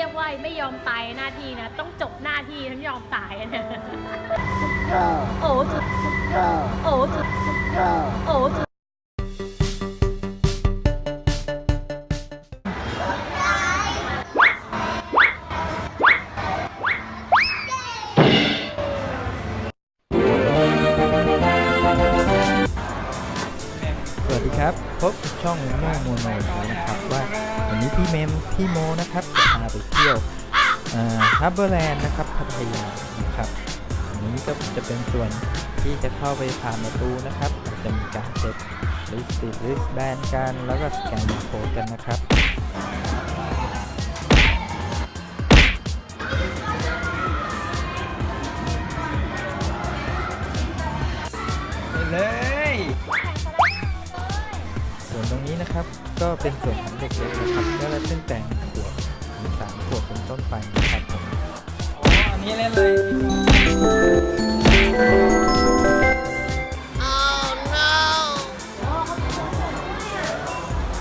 รียกว่าไม่ยอมตายหน้าที่นะ ต้องจบหน้าที่ทั้งยอมตายนะโอ้สุดโอ้สุดโอ้สุดสวัสดีครับ พบกับช่องโม่โมโนแล้วนะครับว่าวันนี้พี่เมมพี่โมนะครับจะพา ไปเที่ยวฮับเบอร์แลนด์นะครับพัทยานะครับอันนี้ก็จะเป็นส่วนที่จะเข้าไปผ่านประตูนะครับจะมีการเซ็ตลิสต์ติดลิสต์แบนกันแล้วก็สแกนบาร์โค้ดกันนะครับเลยส่วนตรงนี้นะครับก็เป็นส่วนของเด็กเล็กนะครับก็เริ่มตั้งแต่หนึ่ง ต้นไปนะครับผมอ๋ออันนี้เล่นเลย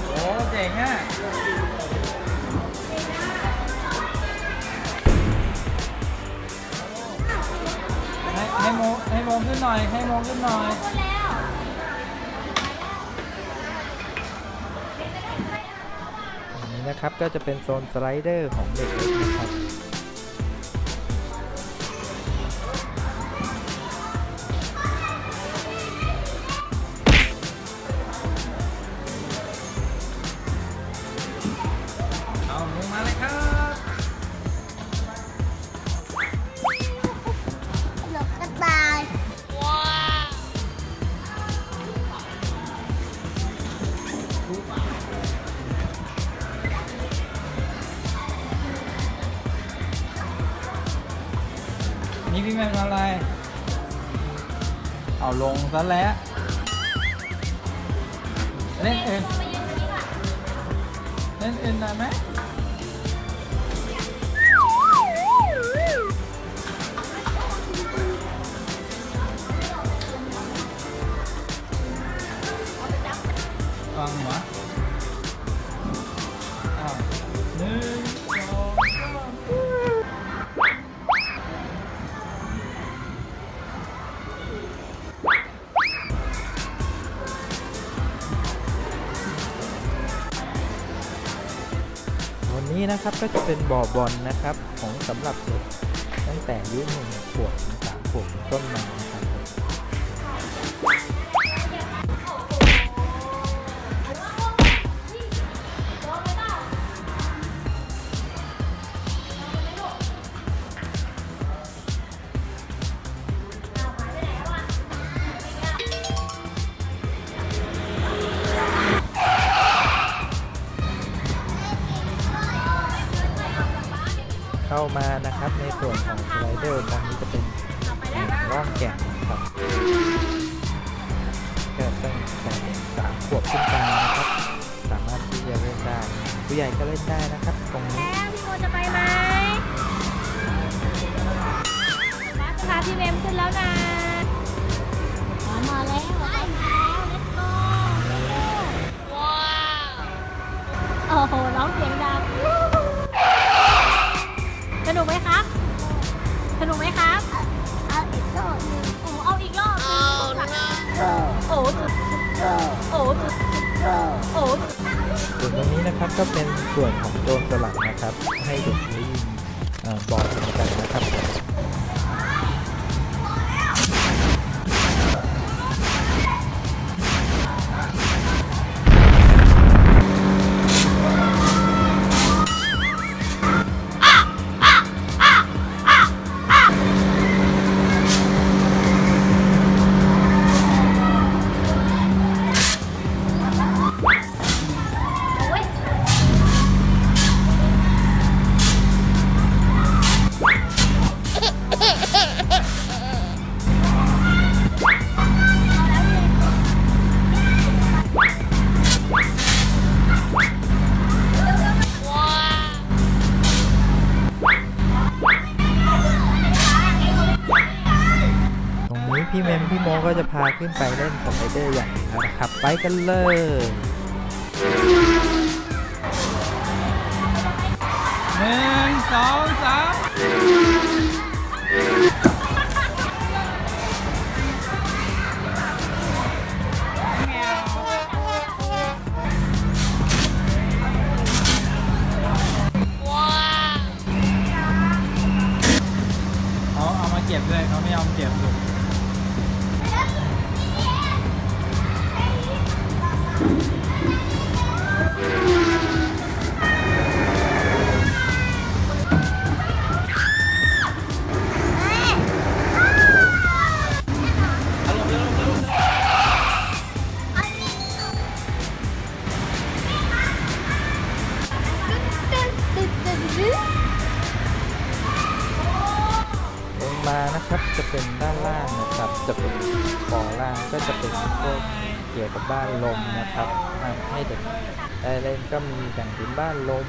โอ้เจ๋งอะให้ให้โมให้โมขึ้นหน่อย ให้โมขึ้นหน่อย นะครับ ก็จะเป็นโซนสไลเดอร์ของเด็กเล็กนะครับ ลงซะแล้วเล่นเอ็นเล่นเอ็นได้ไหมฟังหัวอ้ นี้นะครับก็จะเป็นบ่อบอลนะครับของสำหรับเด็กตั้งแต่อายุหนึ่งขวบถึงสามขวบต้นมา เดอร์ตรงนี้จะเป็นร่องแก่งนะครับก็ตั้งแต่เด็กสามขวบขึ้นไปนะครับ สามารถที่จะเล่นได้ผู้ใหญ่ก็เล่นได้นะครับ ตรงนี้แล้วพี่โมจะไปไหมมาพาพี่เมมขึ้นแล้วนะมามาแล้วมาแล้ว let's go โอ้โห ก็เป็นส่วนของโจรนสลัดนะครับ ให้เด็กได้ยิงเอ่อบอลเหมือนกันนะครับ พี่เมมพี่โมก็จะพาขึ้นไปเล่นสไลเดอร์อย่างแล้วนะครับ ไปกันเลยหนึ่งสองสามเขาเอามาเก็บด้วยเขาไม่ยอมเก็บลูก บ้านลมนะครับให้เด็กได้เล่นก็มีแบ่งเป็นบ้านลม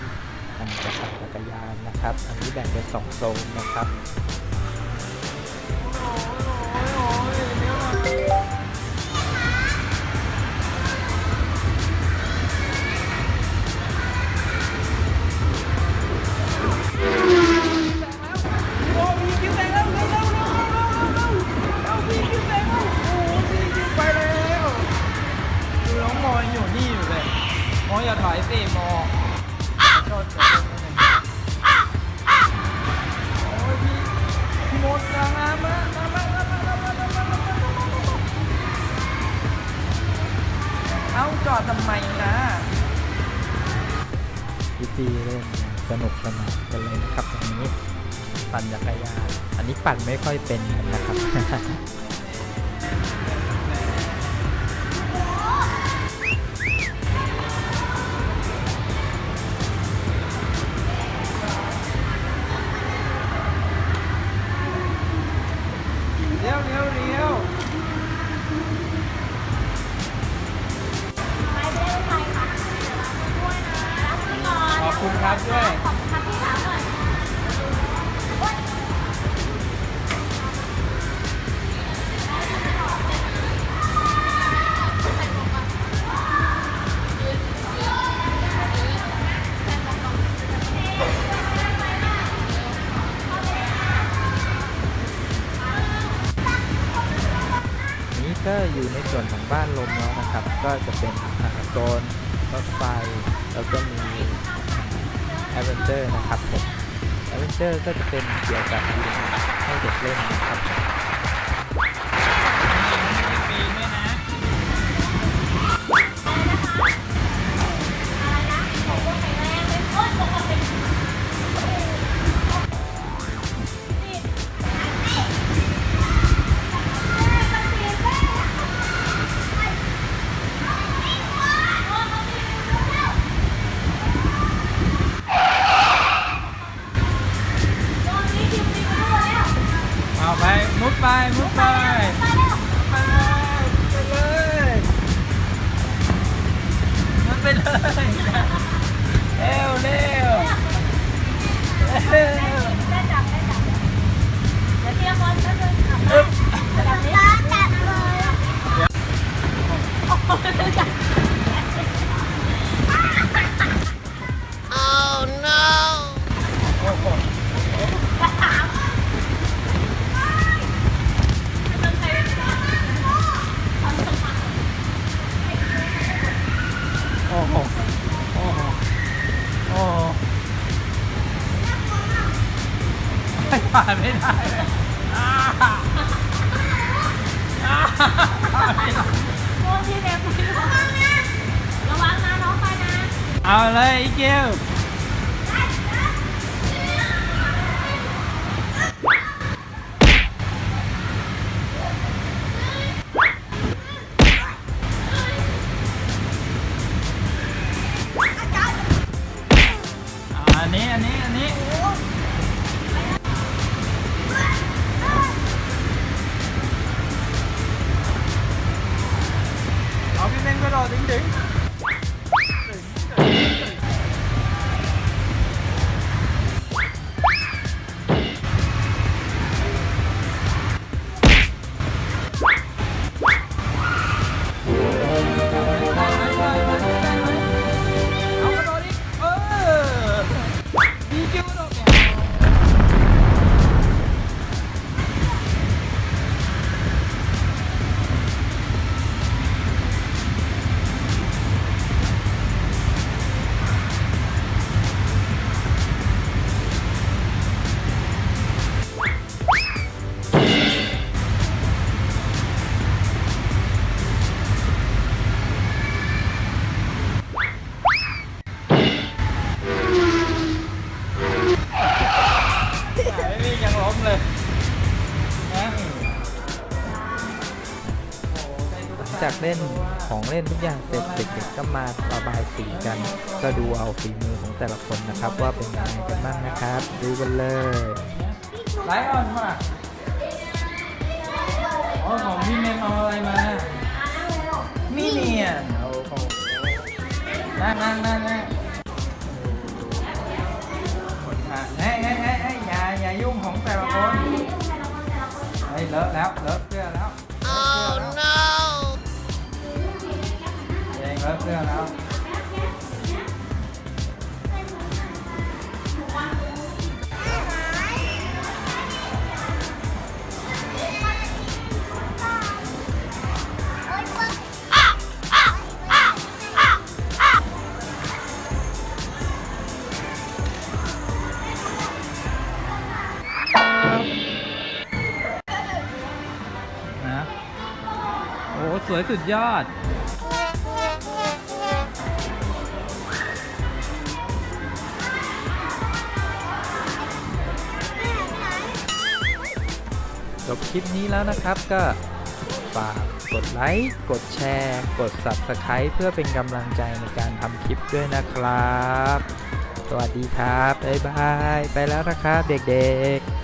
แบ่งจักรยานนะครับ อันนี้แบ่งเป็นสองโซนนะครับ ออย่าถอยสิมอโทษโทษโอ้ยพี่พี่มดมามามามามามามามามามามาเอาจอดทำไมนะวิธีเล่นสนุกสนานกันเลยนะครับตรงนี้ปั่นจักรยานอันนี้ปั่นไม่ค่อยเป็นนะครับ ก็อยู่ในส่วนของบ้านลมแล้วนะครับ ก็จะเป็นอาโซนรถไฟแล้วก็มีแอดเวนเจอร์นะครับผมแอดเวนเจอร์ก็จะเป็นเกี่ยวกับให้เด็กเล่นนะครับายมุดไป ผ่านไม่ได้เลยอ้าอ้าผ่านไม่ได้โอ้พี่เด็กระวังนะระวังนะน้องไปนะ เอาเลยอีเกล มเลยนจากเล่นของเล่นทุกอย่างเสร็จเด็กๆก็มาระบายสีกัน ก็ดูเอาฝีมือของแต่ละคนนะครับ ว่าเป็นยังไงกันบ้างนะครับ ดูกันเลยไลออนมาอ๋ของพี่เมมเอาอะไรมานี่เนี่ยเอาของนั่งนั่งนั่ง ของแต่ละคนเฮ้ยเลอะแล้วเลอะเสื้อแล้ว oh no เองเลอะเสื้อแล้ว สุดยอด จบคลิปนี้แล้วนะครับก็ฝากกดไลค์ กดแชร์ กด Subscribe เพื่อเป็นกำลังใจในการทำคลิปด้วยนะครับ สวัสดีครับ บ๊ายบาย ไปแล้วนะครับเด็กๆ